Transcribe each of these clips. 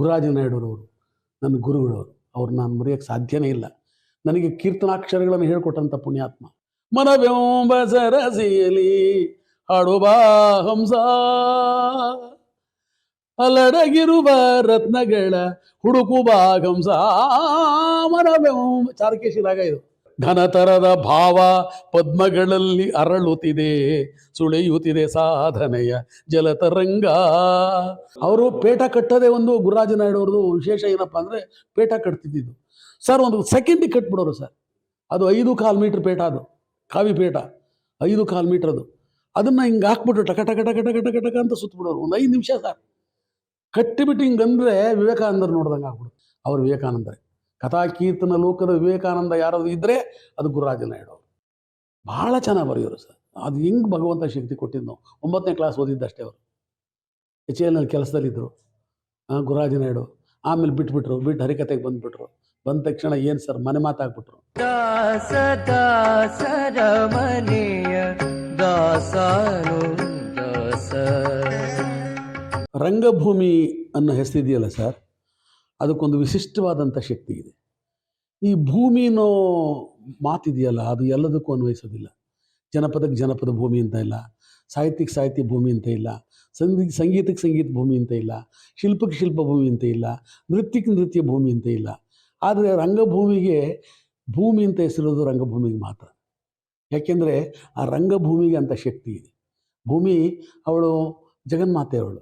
ಗುರುರಾಜ ನಾಯ್ಡುರವರು ನನ್ನ ಗುರುಗಳು, ಅವ್ರು ನಾನು ಮರೆಯೋಕ್ಕೆ ಸಾಧ್ಯನೇ ಇಲ್ಲ. ನನಗೆ ಕೀರ್ತನಾಕ್ಷರಗಳನ್ನು ಹೇಳ್ಕೊಟ್ಟಂಥ ಪುಣ್ಯಾತ್ಮ. ಮನವೆಂಬ ಸರಸಿಯಲಿ ಹಾಡುಬಾ ಹಂಸ. ಅಲಡಗಿರುವ ರತ್ನಗಳ ಹುಡುಕುವ ಹಂಸ. ಮನವೆಂಬ ಚಾರಕೇಶಿ ರಾಗ ಇದು. ಘನತರದ ಭಾವ ಪದ್ಮಗಳಲ್ಲಿ ಅರಳುತ್ತಿದೆ, ಸುಳಿಯುತ್ತಿದೆ ಸಾಧನೆಯ ಜಲತರಂಗ. ಅವರು ಪೇಟ ಕಟ್ಟದೆ ಒಂದು ಗುರುರಾಜ ನಾಯ್ಡು ಅವ್ರದ್ದು ವಿಶೇಷ ಏನಪ್ಪ ಅಂದರೆ ಪೇಟ ಕಟ್ತಿದ್ದಿದ್ದು. ಸರ್, ಒಂದು ಸೆಕೆಂಡಿಗೆ ಕಟ್ಬಿಡೋರು ಸರ್. ಅದು ಐದು ಕಾಲು ಮೀಟ್ರ್ ಪೇಟ ಅದು, ಕಾವಿ ಪೇಟ. ಐದು ಕಾಲು ಮೀಟ್ರ್ ಅದು. ಅದನ್ನು ಹಿಂಗೆ ಹಾಕ್ಬಿಟ್ಟು ಟಕ ಟಕ ಟಕ ಟಕ ಟಕ ಟಕ ಅಂತ ಸುತ್ತಬಿಡೋರು ಒಂದು ಐದು ನಿಮಿಷ ಸರ್. ಕಟ್ಟಿಬಿಟ್ಟು ಹಿಂಗಂದ್ರೆ ವಿವೇಕಾನಂದರು ನೋಡ್ದಂಗೆ ಆಗ್ಬಿಡು ಅವ್ರು ವಿವೇಕಾನಂದರೇ. ಕಥಾ ಕೀರ್ತನ ಲೋಕದ ವಿವೇಕಾನಂದ ಯಾರಾದ್ರು ಇದ್ದರೆ ಅದು ಗುರುರಾಜ ನಾಯ್ಡು ಅವರು. ಭಾಳ ಚೆನ್ನಾಗಿ ಬರೆಯೋರು ಸರ್. ಅದು ಹೆಂಗೆ ಭಗವಂತ ಶಕ್ತಿ ಕೊಟ್ಟಿದ್ದು ಒಂಬತ್ತನೇ ಕ್ಲಾಸ್ ಓದಿದ್ದಷ್ಟೇ ಅವರು. ಎಚ್ ಎಲ್ನಲ್ಲಿ ಕೆಲಸದಲ್ಲಿದ್ದರು ಗುರುರಾಜ ನಾಯ್ಡು. ಆಮೇಲೆ ಬಿಟ್ಬಿಟ್ರು. ಬಿಟ್ಟು ಹರಿಕತೆಗೆ ಬಂದುಬಿಟ್ರು. ಬಂದ ತಕ್ಷಣ ಏನು ಸರ್? ಮನೆ ಮಾತಾಗ್ಬಿಟ್ರು. ದಾಸ ದಾಸರ ಮನೆಯ ದಾಸಾನು ದಾಸ. ರಂಗಭೂಮಿ ಅನ್ನೋ ಹೆಸರಿದೆಯಲ್ಲ ಸರ್? ಅದಕ್ಕೊಂದು ವಿಶಿಷ್ಟವಾದಂಥ ಶಕ್ತಿ ಇದೆ. ಈ ಭೂಮಿ ಅನ್ನೋ ಮಾತಿದೆಯಲ್ಲ, ಅದು ಎಲ್ಲದಕ್ಕೂ ಅನ್ವಯಿಸೋದಿಲ್ಲ. ಜನಪದಕ್ಕೆ ಜನಪದ ಭೂಮಿ ಅಂತ ಇಲ್ಲ, ಸಾಹಿತ್ಯಕ್ಕೆ ಸಾಹಿತ್ಯ ಭೂಮಿ ಅಂತ ಇಲ್ಲ, ಸಂಗೀ, ಸಂಗೀತಕ್ಕೆ ಸಂಗೀತ ಭೂಮಿ ಅಂತ ಇಲ್ಲ, ಶಿಲ್ಪಕ್ಕೆ ಶಿಲ್ಪ ಭೂಮಿ ಅಂತ ಇಲ್ಲ, ನೃತ್ಯಕ್ಕೆ ನೃತ್ಯ ಭೂಮಿ ಅಂತ ಇಲ್ಲ. ಆದರೆ ರಂಗಭೂಮಿಗೆ ಭೂಮಿ ಅಂತ ಹೆಸರಿರೋದು ರಂಗಭೂಮಿಗೆ ಮಾತ್ರ. ಯಾಕೆಂದರೆ ಆ ರಂಗಭೂಮಿಗೆ ಅಂತ ಶಕ್ತಿ ಇದೆ. ಭೂಮಿ ಅವಳು ಜಗನ್ಮಾತೆ ಅವಳು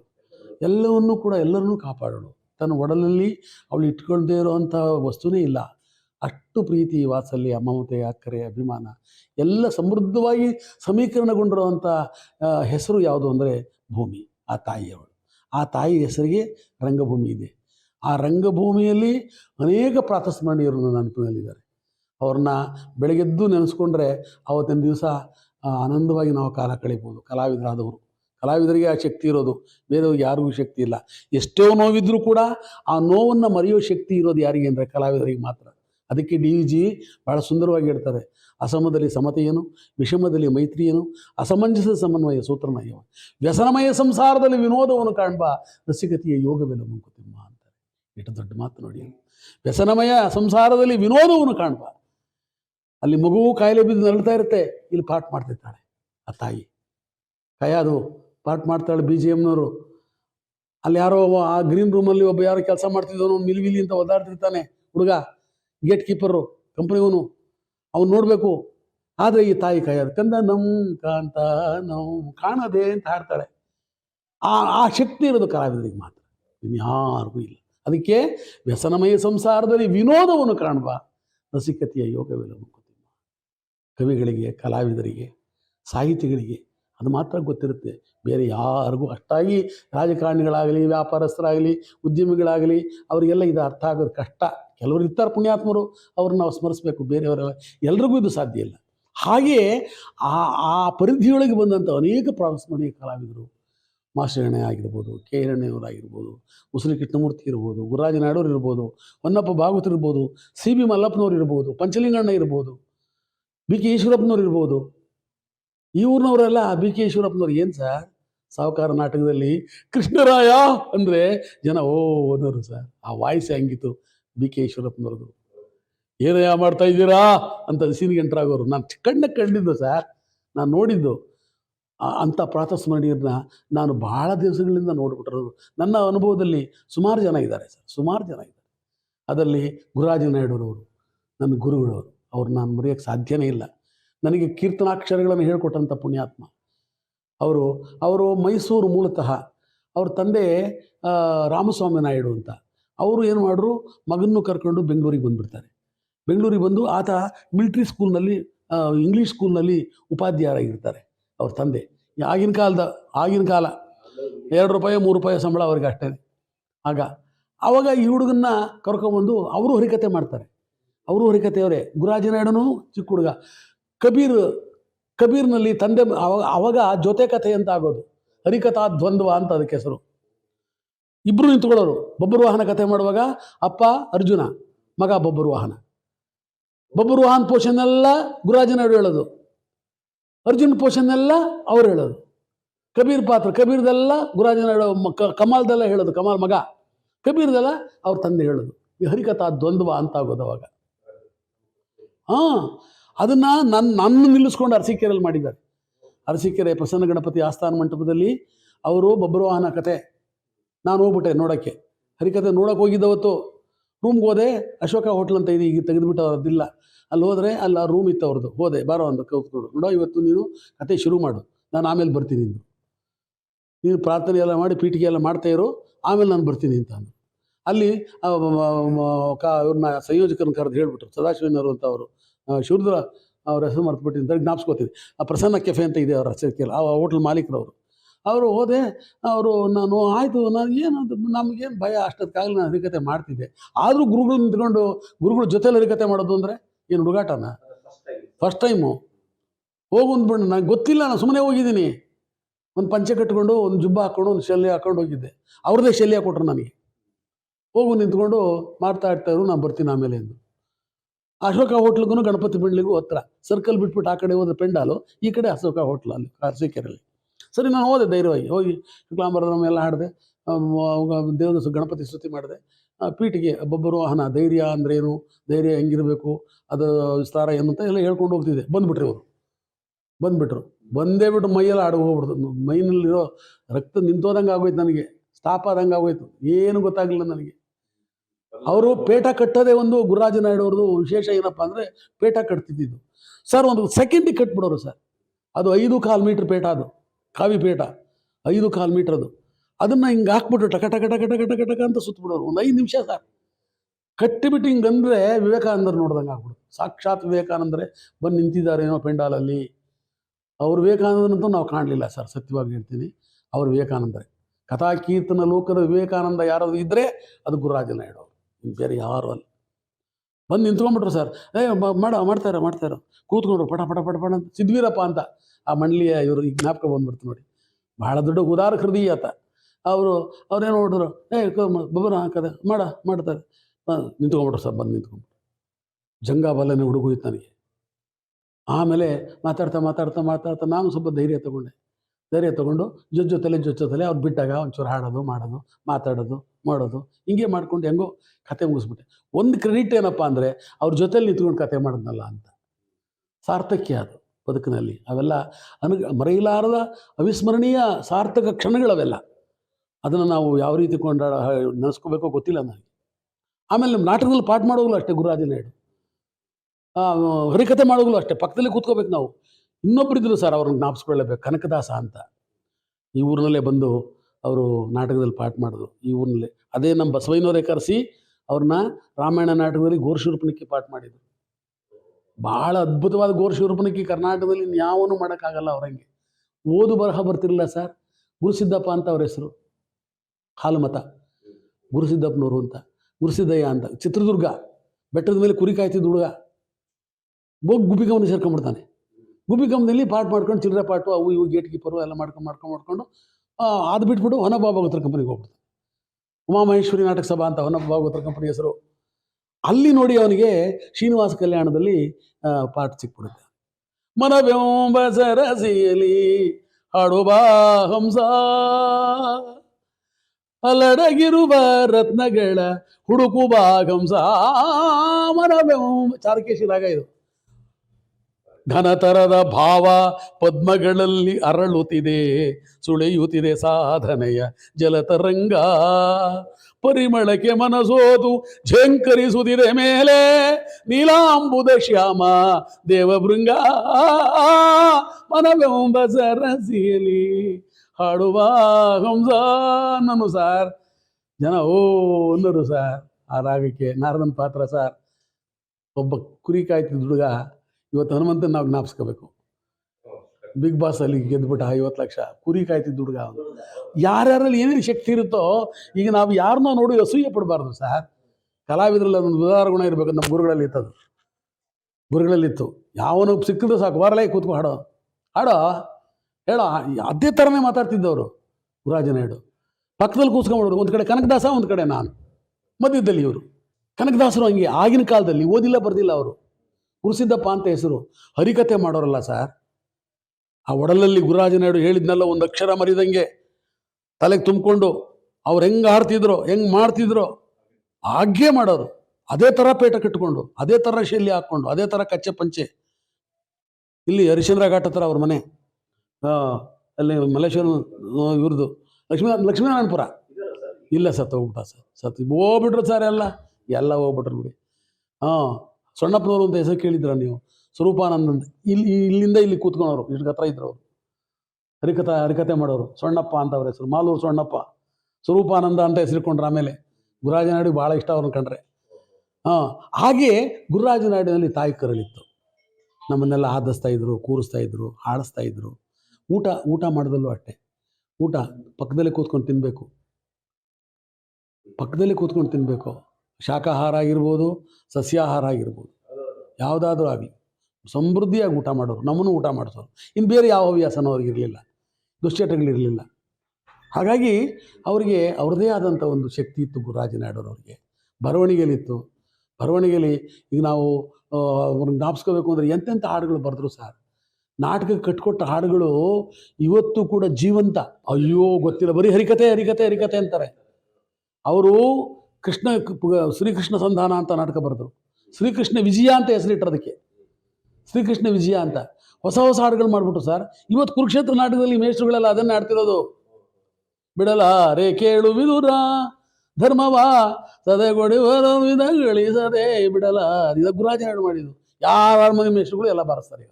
ಎಲ್ಲವನ್ನೂ ಕೂಡ ಎಲ್ಲರನ್ನೂ ಕಾಪಾಡೋಳು. ತನ್ನ ಒಡಲಲ್ಲಿ ಅವಳು ಇಟ್ಕೊಳ್ದೇ ಇರುವಂಥ ವಸ್ತುನೇ ಇಲ್ಲ. ಅಷ್ಟು ಪ್ರೀತಿ ವಾತ್ಸಲ್ಯ, ಮಮತೆ, ಅಕ್ಕರೆ, ಅಭಿಮಾನ ಎಲ್ಲ ಸಮೃದ್ಧವಾಗಿ ಸಮೀಕರಣಗೊಂಡಿರುವಂಥ ಹೆಸರು ಯಾವುದು ಅಂದರೆ ಭೂಮಿ, ಆ ತಾಯಿಯವಳು. ಆ ತಾಯಿ ಹೆಸರಿಗೆ ರಂಗಭೂಮಿ ಇದೆ. ಆ ರಂಗಭೂಮಿಯಲ್ಲಿ ಅನೇಕ ಪ್ರಾತಸ್ಮರಣೀಯರು ನೆನಪಿನಲ್ಲಿದ್ದಾರೆ. ಅವ್ರನ್ನ ಬೆಳಗ್ಗೆದ್ದು ನೆನೆಸ್ಕೊಂಡ್ರೆ ಆವತ್ತಿನ ದಿವಸ ಆನಂದವಾಗಿ ನಾವು ಕಾಲ ಕಳಿಬೋದು ಕಲಾವಿದರಾದವರು. ಕಲಾವಿದರಿಗೆ ಆ ಶಕ್ತಿ ಇರೋದು, ಬೇರೆಯವ್ರಿಗೆ ಯಾರಿಗೂ ಶಕ್ತಿ ಇಲ್ಲ. ಎಷ್ಟೋ ನೋವಿದ್ರೂ ಕೂಡ ಆ ನೋವನ್ನು ಮರೆಯೋ ಶಕ್ತಿ ಇರೋದು ಯಾರಿಗೆ ಅಂದರೆ ಕಲಾವಿದರಿಗೆ ಮಾತ್ರ. ಅದಕ್ಕೆ ಡಿ ವಿ ಜಿ ಭಾಳ ಸುಂದರವಾಗಿ ಹೇಳ್ತಾರೆ. ಅಸಮದಲ್ಲಿ ಸಮತೆಯೇನು ವಿಷಮದಲ್ಲಿ ಮೈತ್ರಿಯೇನು ಅಸಮಂಜಸ ಸಮನ್ವಯ ಸೂತ್ರನಯ್ಯವ ವ್ಯಸನಮಯ ಸಂಸಾರದಲ್ಲಿ ವಿನೋದವನ್ನು ಕಾಣ್ಬ ರಸಿಕತೆಯ ಯೋಗವೆಲ್ಲ ಮುಂಕುತಿಮ್ಮ ಅಂತಾರೆ. ಎಷ್ಟು ದೊಡ್ಡ ಮಾತು ನೋಡಿ ವ್ಯಸನಮಯ ಸಂಸಾರದಲ್ಲಿ ವಿನೋದವನ್ನು ಕಾಣ್ಬ. ಅಲ್ಲಿ ಮಗುವು ಕಾಯಿಲೆ ಬಿದ್ದು ನರಳ್ತಾ ಇರುತ್ತೆ. ಇಲ್ಲಿ ಪಾಠ ಮಾಡ್ತಿರ್ತಾಳೆ ಆ ತಾಯಿ. ಕೈಯಾದು ಪಾಠ ಮಾಡ್ತಾಳೆ ಬಿ ಜಿ ಎಮ್ನವರು ಅಲ್ಲಿ ಯಾರೋ ಒಬ್ಬ ಆ ಗ್ರೀನ್ ರೂಮಲ್ಲಿ ಒಬ್ಬ ಯಾರೋ ಕೆಲಸ ಮಾಡ್ತಿದ್ದವನು ಮಿಲ್ವಿಲಿ ಅಂತ ಒದಾಡ್ತಿರ್ತಾನೆ ಹುಡುಗ ಗೇಟ್ ಕೀಪರು ಕಂಪ್ನಿಗೂ ಅವ್ನು ನೋಡಬೇಕು, ಆದರೆ ಈ ತಾಯಿ ಕಾಯೋದು ಕಂದ ನಮ್ ಕಾಂತ, ನಮ್ ಕಾಣದೆ ಅಂತ ಹಾಡ್ತಾಳೆ. ಆ ಆ ಶಕ್ತಿ ಇರೋದು ಕಲಾವಿದರಿಗೆ ಮಾತ್ರ. ಇನ್ಯಾರಿಗೂ ಇಲ್ಲ. ಅದಕ್ಕೆ ವ್ಯಸನಮಯ ಸಂಸಾರದಲ್ಲಿ ವಿನೋದವನ್ನು ಕಾಣುವ ರಸಿಕತೆಯ ಯೋಗವೆಲ್ಲ ಕವಿಗಳಿಗೆ, ಕಲಾವಿದರಿಗೆ, ಸಾಹಿತಿಗಳಿಗೆ ಅದು ಮಾತ್ರ ಗೊತ್ತಿರುತ್ತೆ. ಬೇರೆ ಯಾರಿಗೂ ಅಷ್ಟಾಗಿ ರಾಜಕಾರಣಿಗಳಾಗಲಿ, ವ್ಯಾಪಾರಸ್ಥರಾಗಲಿ, ಉದ್ಯಮಿಗಳಾಗಲಿ ಅವರಿಗೆಲ್ಲ ಇದು ಅರ್ಥ ಆಗೋದು ಕಷ್ಟ. ಕೆಲವರು ಇರ್ತಾರೆ ಪುಣ್ಯಾತ್ಮರು, ಅವ್ರನ್ನ ನಾವು ಸ್ಮರಿಸಬೇಕು. ಬೇರೆಯವರೆಲ್ಲ ಎಲ್ರಿಗೂ ಇದು ಸಾಧ್ಯ ಇಲ್ಲ. ಹಾಗೆಯೇ ಆ ಆ ಪರಿಧಿಯೊಳಗೆ ಬಂದಂಥ ಅನೇಕ ಪ್ರಾಸ್ಮರಣೀಯ ಕಲಾವಿದರು. ಮಾಸ್ಟರಣೆ ಆಗಿರ್ಬೋದು, ಕೆ ಹಿರಣ್ಯವರಾಗಿರ್ಬೋದು ಉಸಿರಿ ಕೃಷ್ಣಮೂರ್ತಿ ಇರ್ಬೋದು, ಗುರುರಾಜ ನಾಯ್ಡವ್ರು ಇರ್ಬೋದು, ಹೊನ್ನಪ್ಪ ಭಾಗವತ್ ಇರ್ಬೋದು, ಸಿ ಬಿ ಮಲ್ಲಪ್ಪನವ್ರು ಇರ್ಬೋದು, ಪಂಚಲಿಂಗಣ್ಣ ಇರ್ಬೋದು, ಬಿ ಕೆ ಈಶ್ವರಪ್ಪನವ್ರು ಇರ್ಬೋದು ಈ ಊರಿನವರೆಲ್ಲ ಬಿ ಕೆ ಈಶ್ವರಪ್ಪನವ್ರು ಏನು ಸರ್? ಸಾಹುಕಾರ ನಾಟಕದಲ್ಲಿ ಕೃಷ್ಣರಾಯ ಅಂದರೆ ಜನ ಓ ಅನ್ನೋರು ಸರ್. ಆ ವಾಯ್ಸ್ ಹೆಂಗಿತ್ತು ಬಿ ಕೆ ಈಶ್ವರಪ್ಪನವ್ರದ್ದು? ಏನಯ್ಯ ಮಾಡ್ತಾ ಇದ್ದೀರಾ? ಅಂತ ಸೀನಿಗೆ ಎಂಟ್ರಾಗೋರು ನಾನು ಕಣ್ಣ ಕಂಡಿದ್ದು ಸರ್. ನಾನು ನೋಡಿದ್ದು. ಅಂಥ ಪ್ರಾತಸ್ಮರಣೀಯರನ್ನ ನಾನು ಭಾಳ ದಿವಸಗಳಿಂದ ನೋಡ್ಬಿಟ್ಟಿರೋದು ನನ್ನ ಅನುಭವದಲ್ಲಿ ಸುಮಾರು ಜನ ಇದ್ದಾರೆ ಸರ್. ಸುಮಾರು ಜನ ಇದ್ದಾರೆ. ಅದರಲ್ಲಿ ಗುರುರಾಜ ನಾಯ್ಡುರವರು, ನನ್ನ ಗುರುಗಳವರು ಅವ್ರು ನಾನು ಮರೆಯೋಕ್ಕೆ ಸಾಧ್ಯನೇ ಇಲ್ಲ. ನನಗೆ ಕೀರ್ತನಾಕ್ಷರಗಳನ್ನು ಹೇಳ್ಕೊಟ್ಟಂಥ ಪುಣ್ಯಾತ್ಮ. ಅವರು ಅವರು ಮೈಸೂರು ಮೂಲತಃ ಅವ್ರ ತಂದೆ ರಾಮಸ್ವಾಮಿ ನಾಯ್ಡು ಅಂತ. ಅವರು ಏನು ಮಾಡಿದ್ರು ಮಗನ್ನು ಕರ್ಕೊಂಡು ಬೆಂಗಳೂರಿಗೆ ಬಂದುಬಿಡ್ತಾರೆ. ಬೆಂಗಳೂರಿಗೆ ಬಂದು ಆತ ಮಿಲ್ಟ್ರಿ ಸ್ಕೂಲ್ನಲ್ಲಿ ಇಂಗ್ಲೀಷ್ ಸ್ಕೂಲ್ನಲ್ಲಿ ಉಪಾಧ್ಯಾಯರಾಗಿರ್ತಾರೆ ಅವ್ರ ತಂದೆ. ಆಗಿನ ಕಾಲದ, ಆಗಿನ ಕಾಲ ಎರಡು ರೂಪಾಯಿ, ಮೂರು ರೂಪಾಯಿ ಸಂಬಳ ಅವ್ರಿಗೆ ಅಷ್ಟೇ. ಆಗ ಆವಾಗ ಈ ಹುಡುಗನ್ನ ಕರ್ಕೊಂಬಂದು ಅವರು ಹರಿಕತೆ ಮಾಡ್ತಾರೆ. ಅವರು ಹರಿಕತೆಯವರೇ. ಅವರೇ ನಾಯ್ಡನು ಚಿಕ್ಕ ಹುಡುಗ. ಕಬೀರ್, ಕಬೀರ್ನಲ್ಲಿ ತಂದೆ ಅವಾಗ ಜೊತೆ ಕಥೆ ಅಂತ ಆಗೋದು? ಹರಿಕಥಾ ದ್ವಂದ್ವ ಅಂತ ಅದಕ್ಕೆ ಹೆಸರು. ಇಬ್ಬರು ನಿಂತ್ಕೊಳ್ಳೋರು. ಬೊಬ್ಬರು ವಾಹನ ಕಥೆ ಮಾಡುವಾಗ, ಅಪ್ಪ ಅರ್ಜುನ, ಮಗ ಬೊಬ್ಬರು ವಾಹನ. ಬೊಬ್ಬರು ವಾಹನ ಪೋಷನ್ ಎಲ್ಲ ಗುರುರಾಜ ಹೇಳೋದು. ಅರ್ಜುನ್ ಪೋಷನ್ ಎಲ್ಲ ಅವ್ರು ಹೇಳೋದು. ಕಬೀರ್ ಪಾತ್ರ, ಕಬೀರ್ದೆಲ್ಲ ಗುರಾಜನಾಡು ಕಮಾಲ್ದೆಲ್ಲ ಹೇಳೋದು, ಕಮಾಲ್ ಮಗ. ಕಬೀರ್ದೆಲ್ಲ ಅವ್ರ ತಂದೆ ಹೇಳೋದು. ಈ ಹರಿಕಥಾ ದ್ವಂದ್ವ ಅಂತ ಆಗೋದು ಅವಾಗ. ಹಾಂ ಅದನ್ನು ನನ್ನ ನನ್ನ ನಿಲ್ಲಿಸ್ಕೊಂಡು ಅರಸೀಕೆರೆಯಲ್ಲಿ ಮಾಡಿದ್ದಾರೆ ಅರಸೀಕೆರೆ ಪ್ರಸನ್ನ ಗಣಪತಿ ಆಸ್ಥಾನ ಮಂಟಪದಲ್ಲಿ ಅವರು ಬಬ್ರವಾಹನ ಕತೆ ನಾನು ಹೋಗ್ಬಿಟ್ಟೆ ನೋಡೋಕ್ಕೆ ಹರಿಕತೆ ನೋಡೋಕೆ ಹೋಗಿದ್ದವತ್ತು ರೂಮ್ಗೆ ಹೋದೆ ಅಶೋಕ ಹೋಟ್ಲ್ ಅಂತ ಇದೆ ಈಗ ತೆಗೆದುಬಿಟ್ಟು ಅವ್ರದ್ದಿಲ್ಲ ಅಲ್ಲಿ ಹೋದರೆ ಅಲ್ಲಿ ಆ ರೂಮ್ ಇತ್ತು ಅವ್ರದ್ದು ಹೋದೆ ಬಾರೋ ಅಂತ ಕೂತ್ಕೊಂಡು ನೋಡೋ ಇವತ್ತು ನೀನು ಕತೆ ಶುರು ಮಾಡು ನಾನು ಆಮೇಲೆ ಬರ್ತೀನಿ ಇಂದು ನೀನು ಪ್ರಾರ್ಥನೆ ಎಲ್ಲ ಮಾಡಿ ಪೀಠಿಗೆ ಎಲ್ಲ ಮಾಡ್ತಾ ಇರು ಆಮೇಲೆ ನಾನು ಬರ್ತೀನಿ ಅಂತ ಅಲ್ಲಿ ಕ ಇವ್ರನ್ನ ಸಂಯೋಜಕರನ್ನ ಕರೆದು ಹೇಳ್ಬಿಟ್ರು ಸದಾಶಿವನವರು ಅಂತ ಅವರು ಶಿವರುದ್ರ ಅವ್ರ ಹೆಸರು ಮರ್ತುಬಿಟ್ಟಿದ್ದಾರೆ ಜ್ಞಾಪಿಸ್ಕೋತೀವಿ ಆ ಪ್ರಸನ್ನ ಕೆಫೆ ಅಂತ ಇದೆ ಅವ್ರ ಹೆಸರು ಆ ಹೋಟ್ಲ್ ಮಾಲೀಕರವರು. ಅವರು ಹೋದೆ, ಅವರು ನಾನು ಆಯಿತು, ನಾನು ಏನಂತ ನಮಗೇನು ಭಯ, ಅಷ್ಟೊತ್ತಿಗಾಗಲಿ ನಾನು ಹರಿಕತೆ ಮಾಡ್ತಿದ್ದೆ. ಆದರೂ ಗುರುಗಳು ನಿಂತ್ಕೊಂಡು, ಗುರುಗಳ ಜೊತೆಲಿ ಹರಿಕತೆ ಮಾಡೋದು ಅಂದರೆ ಏನು ಹುಡುಗಾಟನ? ಫಸ್ಟ್ ಟೈಮು ಹೋಗು ಅಂದ್ಬಿಟ್ಟು ನಂಗೆ ಗೊತ್ತಿಲ್ಲ, ನಾನು ಸುಮ್ಮನೆ ಹೋಗಿದ್ದೀನಿ. ಒಂದು ಪಂಚೆ ಕಟ್ಕೊಂಡು, ಒಂದು ಜುಬ್ಬ ಹಾಕ್ಕೊಂಡು ಒಂದು ಶಲ್ಯ ಹಾಕ್ಕೊಂಡು ಹೋಗಿದ್ದೆ. ಅವ್ರದ್ದೇ ಶಲ್ಯ ಕೊಟ್ಟರು ನನಗೆ. ಹೋಗು ನಿಂತ್ಕೊಂಡು, ಮಾಡ್ತಾ ಇದ್ದರು ನಾನು ಬರ್ತೀನಿ ಆಮೇಲೆ ಎಂದು. ಅಶೋಕ ಹೋಟ್ಲಿಗೂ ಗಣಪತಿ ಬಿಡ್ಲಿಗೂ ಹತ್ರ ಸರ್ಕಲ್ ಬಿಟ್ಬಿಟ್ಟು ಆ ಕಡೆ ಹೋದ್ರೆ ಪೆಂಡಾಲು, ಈ ಕಡೆ ಅಶೋಕ ಹೋಟ್ಲು ಅಲ್ಲಿ ಅರಸೀಕೆರೆಯಲ್ಲಿ ಸರಿ, ನಾನು ಹೋದೆ ಧೈರ್ಯವಾಗಿ. ಹೋಗಿ ಶುಕ್ಲಾಂಬರದಂ ಎಲ್ಲ ಹಾಡಿದೆ ದೇವದ ಗಣಪತಿ ಸ್ತುತಿ ಮಾಡಿದೆ. ಪೀಠಿಗೆ ಒಬ್ಬೊಬ್ಬರು ವಾಹನ, ಧೈರ್ಯ ಏನು? ಧೈರ್ಯ ಹೆಂಗಿರಬೇಕು? ಅದು ವಿಸ್ತಾರ ಏನು ಅಂತ ಎಲ್ಲ ಹೇಳ್ಕೊಂಡು ಹೋಗ್ತಿದ್ದೆ. ಬಂದ್ಬಿಟ್ರಿ ಅವರು ಬಂದ್ಬಿಟ್ರು. ಬಂದೇ ಬಿಟ್ಟು ಮೈಯೆಲ್ಲ ಆಡು ಹೋಗ್ಬಿಡ್ತು ಮೈನಲ್ಲಿರೋ ರಕ್ತ ನಿಂತೋದಂಗೆ ಆಗೋಯ್ತು ನನಗೆ. ಸ್ಟಾಪ್ ಆದಂಗೆ ಆಗೋಯ್ತು ಏನು ಗೊತ್ತಾಗಲಿಲ್ಲ ನನಗೆ. ಅವರು ಪೇಟ ಕಟ್ಟೋದೇ ಒಂದು ಗುರುರಾಜ ನಾಯ್ಡು ಅವ್ರದ್ದು ವಿಶೇಷ ಏನಪ್ಪ ಅಂದರೆ ಪೇಟ ಕಟ್ತಿದ್ದು ಸರ್, ಒಂದು ಸೆಕೆಂಡಿಗೆ ಕಟ್ಬಿಡೋರು ಸರ್. ಅದು ಐದು ಕಾಲು ಮೀಟ್ರ್ ಪೇಟ ಅದು, ಕಾವಿ ಪೇಟ. ಐದು ಕಾಲು ಮೀಟ್ರ್ ಅದು. ಅದನ್ನು ಹಿಂಗೆ ಹಾಕ್ಬಿಟ್ಟು ಟಕ ಟಕ ಟಕ ಟಕ ಟಕ ಟಕ ಅಂತ ಸುತ್ತಬಿಡೋರು ಒಂದು ಐದು ನಿಮಿಷ ಸರ್. ಕಟ್ಟಿಬಿಟ್ಟು ಹಿಂಗಂದ್ರೆ ವಿವೇಕಾನಂದರು ನೋಡ್ದಂಗೆ ಆಗ್ಬಿಡುತ್ತೆ. ಸಾಕ್ಷಾತ್ ವಿವೇಕಾನಂದರೆ ಬಂದು ನಿಂತಿದ್ದಾರೆ ಏನೋ ಪೆಂಡಾಲಲ್ಲಿ. ಅವ್ರು ವಿವೇಕಾನಂದನಂತೂ ನಾವು ಕಾಣಲಿಲ್ಲ ಸರ್, ಸತ್ಯವಾಗಿ ಹೇಳ್ತೀನಿ. ಅವರು ವಿವೇಕಾನಂದರೇ. ಕಥಾ ಕೀರ್ತನ ಲೋಕದ ವಿವೇಕಾನಂದ ಯಾರಾದ್ರು ಇದ್ದರೆ ಅದು ಗುರುರಾಜ ನಾಯ್ಡು ಬೇರೆ ಯಾರು ಅಲ್ಲ. ಬಂದು ನಿಂತ್ಕೊಂಡ್ಬಿಟ್ರು ಸರ್. ಏ ಮಾಡ ಮಾಡ್ತಾರೆ ಮಾಡ್ತಾರೆ ಕೂತ್ಕೊಂಡ್ರು, ಪಟ ಪಟ ಪಟ ಪಟ ಅಂತ. ಸಿದ್ವೀರಪ್ಪ ಅಂತ ಆ ಮಂಡಳಿಯ ಇವರು ಈ ಜ್ಞಾಪಕ ಬಂದ್ಬಿಡ್ತು ನೋಡಿ. ಭಾಳ ದೊಡ್ಡ ಉದಾರ ಹೃದಯ ಆತ. ಅವರು ಅವ್ರೇನು ನೋಡಿದ್ರು ಏ ಬೊಬ್ಬರ ಹಾಕದೆ, ಮಾಡ ಮಾಡ್ತಾರೆ ನಿಂತ್ಕೊಂಡ್ಬಿಟ್ರು ಸರ್, ಬಂದು ನಿಂತ್ಕೊಂಡ್ಬಿಟ್ರು. ಜಂಗಾಬಲನೆ ಹುಡುಗು ಇತ್ತು ನನಗೆ. ಆಮೇಲೆ ಮಾತಾಡ್ತಾ ಮಾತಾಡ್ತಾ ಮಾತಾಡ್ತಾ ನಾನು ಸ್ವಲ್ಪ ಧೈರ್ಯ ತಗೊಂಡೆ. ಧೈರ್ಯ ತಗೊಂಡು ಜೊತೆ ಜೊತೆಲೆ ಜೊತೆ ಜೊತೆಲೆ ಅವ್ರು ಬಿಟ್ಟಾಗ ಒಂಚೂರು ಹಾಡೋದು, ಮಾಡೋದು, ಮಾತಾಡೋದು, ಮಾಡೋದು, ಹಿಂಗೆ ಮಾಡ್ಕೊಂಡು ಹೆಂಗೋ ಕತೆ ಮುಗಿಸ್ಬಿಟ್ಟೆ. ಒಂದು ಕ್ರೆಡಿಟ್ ಏನಪ್ಪ ಅಂದರೆ ಅವ್ರ ಜೊತೆಲಿ ನಿಂತ್ಕೊಂಡು ಕತೆ ಮಾಡಿದ್ನಲ್ಲ ಅಂತ. ಸಾರ್ಥಕ್ಯ ಅದು ಬದುಕಿನಲ್ಲಿ. ಅವೆಲ್ಲ ಅನುಗ ಮರೆಯಲಾರದ ಅವಿಸ್ಮರಣೀಯ ಸಾರ್ಥಕ ಕ್ಷಣಗಳವೆಲ್ಲ. ಅದನ್ನು ನಾವು ಯಾವ ರೀತಿ ಕೊಂಡಾಡ ನೆನೆಸ್ಕೋಬೇಕೋ ಗೊತ್ತಿಲ್ಲ ನನಗೆ. ಆಮೇಲೆ ನಮ್ಮ ನಾಟಕದಲ್ಲಿ ಪಾಠ ಮಾಡೋಗಲು ಅಷ್ಟೇ ಗುರುರಾಜ ನಾಯ್ಡು. ಹರಿಕತೆ ಮಾಡೋಗಲು ಅಷ್ಟೇ. ಪಕ್ಕದಲ್ಲಿ ಕೂತ್ಕೋಬೇಕು ನಾವು. ಇನ್ನೊಬ್ಬರಿದ್ರು ಸರ್ ಅವ್ರನ್ನ ಜ್ಞಾಪಿಸ್ಕೊಳ್ಳೇಬೇಕು. ಕನಕದಾಸ ಅಂತ. ಈ ಊರಿನಲ್ಲೇ ಬಂದು ಅವರು ನಾಟಕದಲ್ಲಿ ಪಾಠ ಮಾಡಿದ್ರು. ಈ ಊರಿನಲ್ಲೇ. ಅದೇ ನಮ್ಮ ಬಸವಯ್ಯನವರೇ ಕರೆಸಿ ಅವ್ರನ್ನ ರಾಮಾಯಣ ನಾಟಕದಲ್ಲಿ ಘೋರಶೂರ್ಪಣಕ್ಕೆ ಪಾಠ ಮಾಡಿದರು. ಭಾಳ ಅದ್ಭುತವಾದ ಘೋರಶೂರ್ಪಣಕ್ಕೆ ಕರ್ನಾಟಕದಲ್ಲಿ ಇನ್ಯಾವನು ಮಾಡೋಕ್ಕಾಗಲ್ಲ ಅವ್ರಂಗೆ. ಓದು ಬರಹ ಬರ್ತಿರಲಿಲ್ಲ ಸರ್. ಗುರುಸಿದ್ದಪ್ಪ ಅಂತ ಅವ್ರ ಹೆಸರು. ಹಾಲುಮತ. ಗುರುಸಿದ್ದಪ್ಪನವರು ಅಂತ. ಗುರುಸಿದ್ದಯ್ಯ ಅಂತ. ಚಿತ್ರದುರ್ಗ. ಬೆಟ್ಟದ ಮೇಲೆ ಕುರಿ ಕಾಯ್ತಿದ್ದ ಹುಡುಗ. ಹೋಗಿ ಗುಬ್ಬಿಕಮ್ಮನ ಸೇರ್ಕೊಂಡ್ಬಿಡ್ತಾನೆ. ಗುಬ್ಬಿಕಮ್ಮನಲ್ಲಿ ಪಾಠ ಮಾಡ್ಕೊಂಡು ಚಿಲ್ಲರೆ ಪಾಟು ಅವು ಇವು ಗೇಟ್ ಕೀಪರು ಎಲ್ಲ ಮಾಡ್ಕೊಂಡು ಮಾಡ್ಕೊಂಡು ಮಾಡ್ಕೊಂಡು ಅದು ಬಿಟ್ಬಿಟ್ಟು ಹೊನ ಭಾಗವತರ ಕಂಪನಿಗೆ ಹೋಗ್ಬಿಡ್ತು. ಉಮಾಮಹೇಶ್ವರಿ ನಾಟಕ ಸಭಾ ಅಂತ ಹೊನ ಭಾಗವತರ ಕಂಪನಿ ಹೆಸರು. ಅಲ್ಲಿ ನೋಡಿ ಅವನಿಗೆ ಶ್ರೀನಿವಾಸ ಕಲ್ಯಾಣದಲ್ಲಿ ಪಾಠ ಸಿಕ್ಬಿಡುತ್ತೆ. ಮನವೆಂಬ ಸರಸಿಯಲಿ ಬಾ ಹಂಸ. ಅಲಡಗಿರುವ ರತ್ನಗಳ ಬಾ ಹಂಸ. ಮನವೆಂಬ ಚಾರಕೇಶಿ ರಾಗ ಇದು. ಘನತರದ ಭಾವ ಪದ್ಮಗಳಲ್ಲಿ ಅರಳುತ್ತಿದೆ, ಸುಳಿಯುತ್ತಿದೆ ಸಾಧನೆಯ ಜಲತರಂಗ. ಪರಿಮಳಕ್ಕೆ ಮನಸೋತು, ಝಂಕರಿಸುತ್ತಿದೆ ಮೇಲೆ, ನೀಲಾಂಬುದ ಶ್ಯಾಮ ದೇವಭೃಂಗ. ಮನವೆಂಬ ಸರಸಿಯಲಿ, ಹಾಡುವ ಹಂಸ. ಅನ್ನನು ಸಾರ್, ಜನ ಓ ಅಂದರು ಸಾರ್. ಆ ರಾಗಕ್ಕೆ ನಾರದನ್ ಪಾತ್ರ ಸಾರ್. ಒಬ್ಬ ಕುರಿ ಕಾಯ್ತಿದ್ದ ಹುಡುಗ ಇವತ್ತು ಹನುಮಂತನ ನಾವು ಜ್ಞಾಪಿಸ್ಕೋಬೇಕು. ಬಿಗ್ ಬಾಸ್ ಅಲ್ಲಿ ಗೆದ್ಬಿಟ್ಟ ಐವತ್ತು ಲಕ್ಷ, ಕುರಿ ಕಾಯ್ತಿದ್ದ ಹುಡುಗ ಅವನು. ಯಾರ್ಯಾರಲ್ಲಿ ಏನೇನು ಶಕ್ತಿ ಇರುತ್ತೋ, ಈಗ ನಾವು ಯಾರನ್ನೋ ನೋಡಿ ಅಸೂಯೆ ಪಡಬಾರ್ದು ಸರ್. ಕಲಾವಿದರಲ್ಲಿ ಅದೊಂದು ಉದಾರ ಗುಣ ಇರಬೇಕು, ನಮ್ಮ ಗುರುಗಳಲ್ಲಿ ಇತ್ತದು. ಗುರುಗಳಲ್ಲಿತ್ತು ಯಾವನು ಸಿಕ್ಕಿದ್ರು ಸಾಕು, ವಾರಲೇ ಕೂತ್ಕೊ, ಹಾಡೋ. ಹಾಡೋ? ಹೇಳೋ? ಅದೇ ಥರನೇ ಮಾತಾಡ್ತಿದ್ದವರು ಗುರಾಜನಾಯ್ಡು ಪಕ್ಕದಲ್ಲಿ ಕೂತ್ಕೊಂಡ್ಬಿಡೋರು, ಒಂದು ಕಡೆ ಕನಕದಾಸ, ಒಂದು ಕಡೆ ನಾನು. ಮಧ್ಯದಲ್ಲಿ ಇವರು. ಕನಕದಾಸರು ಹಂಗೆ ಆಗಿನ ಕಾಲದಲ್ಲಿ ಓದಿಲ್ಲ ಬರ್ದಿಲ್ಲ ಅವರು. ಗುರುಸಿದ್ದಪ್ಪ ಅಂತ ಹೆಸರು. ಹರಿಕತೆ ಮಾಡೋರಲ್ಲ ಸರ್. ಆ ಒಡಲಲ್ಲಿ ಗುರುರಾಜನಾಯ್ಡು ಹೇಳಿದ್ನಲ್ಲ ಒಂದು ಅಕ್ಷರ ಮರಿದಂಗೆ. ತಲೆಗೆ ತುಂಬಿಕೊಂಡು ಅವ್ರು ಹೆಂಗೆ ಆಡ್ತಿದ್ರು, ಹೆಂಗೆ ಮಾಡ್ತಿದ್ರು. ಹಾಗೆ ಮಾಡೋರು. ಅದೇ ಥರ ಪೇಟ ಕಟ್ಕೊಂಡು, ಅದೇ ಥರ ಶೈಲಿ ಹಾಕ್ಕೊಂಡು, ಅದೇ ಥರ ಕಚ್ಚೆ ಪಂಚೆ. ಇಲ್ಲಿ ಹರಿಶ್ಚಂದ್ರ ಘಾಟ್ ಹತ್ರ ಅವ್ರ ಮನೆ. ಅಲ್ಲಿ ಮಲ್ಲೇಶ್ವರ ಇವ್ರದ್ದು ಲಕ್ಷ್ಮೀ, ಲಕ್ಷ್ಮೀನಾರಾಯಣಪುರ. ಇಲ್ಲ ಸರ್ ಹೋಗ್ಬಿಟ್ಟ ಸರ್. ಸತ್ ಹೋಗ್ಬಿಟ್ರು ಸರ್ ಎಲ್ಲ. ಎಲ್ಲ ಹೋಗ್ಬಿಟ್ರು ಬಿಡಿ. ಹಾಂ ಸೊಣ್ಣಪ್ಪನವರು ಅಂತ ಹೆಸರು ಕೇಳಿದ್ರ ನೀವು? ಸ್ವರೂಪಾನಂದ ಅಂತ ಇಲ್ಲಿ ಇಲ್ಲಿಂದ ಇಲ್ಲಿ ಕೂತ್ಕೊಂಡವರು, ಇಷ್ಟು ಹತ್ರ ಇದ್ರು ಅವರು ಹರಿಕಥ ಹರಿಕತೆ ಮಾಡೋರು. ಸಣ್ಣಪ್ಪ ಅಂತ ಅವ್ರ ಹೆಸರು. ಮಾಲೂರು ಸಣ್ಣಪ್ಪ. ಸ್ವರೂಪಾನಂದ ಅಂತ ಹೆಸರಿಕೊಂಡ್ರು ಆಮೇಲೆ. ಗುರುರಾಜನಾಡಿ ಭಾಳ ಇಷ್ಟ ಅವ್ರನ್ನ ಕಂಡ್ರೆ. ಹಾಂ, ಹಾಗೆ ಗುರುರಾಜನಾಡಿನಲ್ಲಿ ತಾಯಿ ಕರಳಿತ್ತು. ನಮ್ಮನ್ನೆಲ್ಲ ಹಾದಿಸ್ತಾ ಇದ್ರು, ಕೂರಿಸ್ತಾ ಇದ್ರು ಹಾಡಿಸ್ತಾ ಇದ್ರು. ಊಟ ಊಟ ಮಾಡೋದಲ್ಲೂ ಅಷ್ಟೆ. ಊಟ, ಪಕ್ಕದಲ್ಲೇ ಕೂತ್ಕೊಂಡು ತಿನ್ನಬೇಕು ಪಕ್ಕದಲ್ಲೇ ಕೂತ್ಕೊಂಡು ತಿನ್ನಬೇಕು ಶಾಕಾಹಾರ ಆಗಿರ್ಬೋದು, ಸಸ್ಯಾಹಾರ ಆಗಿರ್ಬೋದು. ಯಾವುದಾದ್ರೂ ಆಗಲಿ ಸಮೃದ್ಧಿಯಾಗಿ ಊಟ ಮಾಡೋರು, ನಮ್ಮನ್ನು ಊಟ ಮಾಡಿಸೋರು. ಇನ್ನು ಬೇರೆ ಯಾವ ಹವ್ಯಾಸನೂ ಅವ್ರಿಗೆ ಇರಲಿಲ್ಲ. ದುಶ್ಚಟಗಳಿರಲಿಲ್ಲ ಹಾಗಾಗಿ ಅವರಿಗೆ ಅವ್ರದ್ದೇ ಆದಂಥ ಒಂದು ಶಕ್ತಿ ಇತ್ತು ಗುರುರಾಜ ಅವ್ರಿಗೆ. ಬರವಣಿಗೆಲಿತ್ತು. ಬರವಣಿಗೆಯಲ್ಲಿ ಈಗ ನಾವು ಅವ್ರನ್ನ ಜ್ಞಾಪಿಸ್ಕೋಬೇಕು ಅಂದರೆ ಎಂತೆಂಥ ಹಾಡುಗಳು ಬರೆದ್ರು ಸರ್. ನಾಟಕಕ್ಕೆ ಕಟ್ಕೊಟ್ಟ ಹಾಡುಗಳು ಇವತ್ತು ಕೂಡ ಜೀವಂತ. ಅಯ್ಯೋ, ಗೊತ್ತಿಲ್ಲ. ಬರೀ ಹರಿಕತೆ ಹರಿಕತೆ ಹರಿಕತೆ ಅಂತಾರೆ. ಅವರು ಕೃಷ್ಣ ಶ್ರೀಕೃಷ್ಣ ಸಂಧಾನ ಅಂತ ನಾಟಕ ಬರೆದ್ರು. ಶ್ರೀಕೃಷ್ಣ ವಿಜಯ ಅಂತ ಹೆಸರಿಟ್ಟರು ಅದಕ್ಕೆ. ಶ್ರೀಕೃಷ್ಣ ವಿಜಯ ಅಂತ. ಹೊಸ ಹೊಸ ಹಾಡುಗಳು ಮಾಡಿಬಿಟ್ರು ಸರ್. ಇವತ್ತು ಕುರುಕ್ಷೇತ್ರ ನಾಟಕದಲ್ಲಿ ಮೇಷ್ಟ್ರುಗಳೆಲ್ಲ ಅದನ್ನೇ ಆಡ್ತಿರೋದು. ಬಿಡಲ ರೇ ಕೇಳು ವಿದುರ ಧರ್ಮವಾ ಸದೆಗೊಡೆವರು ವಿಧಗಳಿಸದೆ ಬಿಡಲ. ಇದ ಗುರಾಜ ಹಾಡು ಮಾಡಿದ್ದು ಯಾರ ಮನೆ ಮೇಷ್ಟ್ರುಗಳು ಎಲ್ಲ ಬಾರಿಸ್ತಾರೆ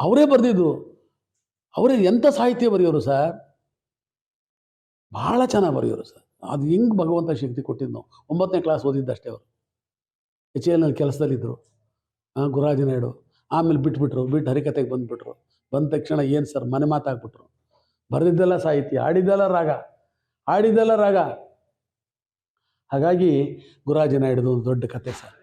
ಅವರೇ ಬರೆದಿದ್ದು. ಅವರೇ ಎಂಥ ಸಾಹಿತ್ಯ ಬರೆಯೋರು ಸರ್? ಭಾಳ ಚೆನ್ನಾಗಿ ಬರೆಯೋರು ಸರ್. ಅದು ಹಿಂಗೆ ಭಗವಂತ ಶಕ್ತಿ ಕೊಟ್ಟಿದ್ದು ನಾವು ಒಂಬತ್ತನೇ ಕ್ಲಾಸ್ ಓದಿದ್ದಷ್ಟೇ ಅವರು. ಎಚ್ ಎಲ್ನಲ್ಲಿ ಕೆಲಸದಲ್ಲಿದ್ದರು. ಗುರುರಾಜ ನಾಯ್ಡು. ಆಮೇಲೆ ಬಿಟ್ಬಿಟ್ರು, ಬಿಟ್ಟು ಹರಿಕತೆಗೆ ಬಂದುಬಿಟ್ರು. ಬಂದ ತಕ್ಷಣ ಏನು ಸರ್, ಮನೆ ಮಾತಾಗ್ಬಿಟ್ರು ಬರೆದಿದ್ದೆಲ್ಲ ಸಾಹಿತ್ಯ ಆಡಿದ್ದೆಲ್ಲ ರಾಗ ಆಡಿದ್ದೆಲ್ಲ ರಾಗ. ಹಾಗಾಗಿ ಗುರುರಾಜ ನಾಯ್ಡುದು ಒಂದು ದೊಡ್ಡ ಕತೆ ಸರ್.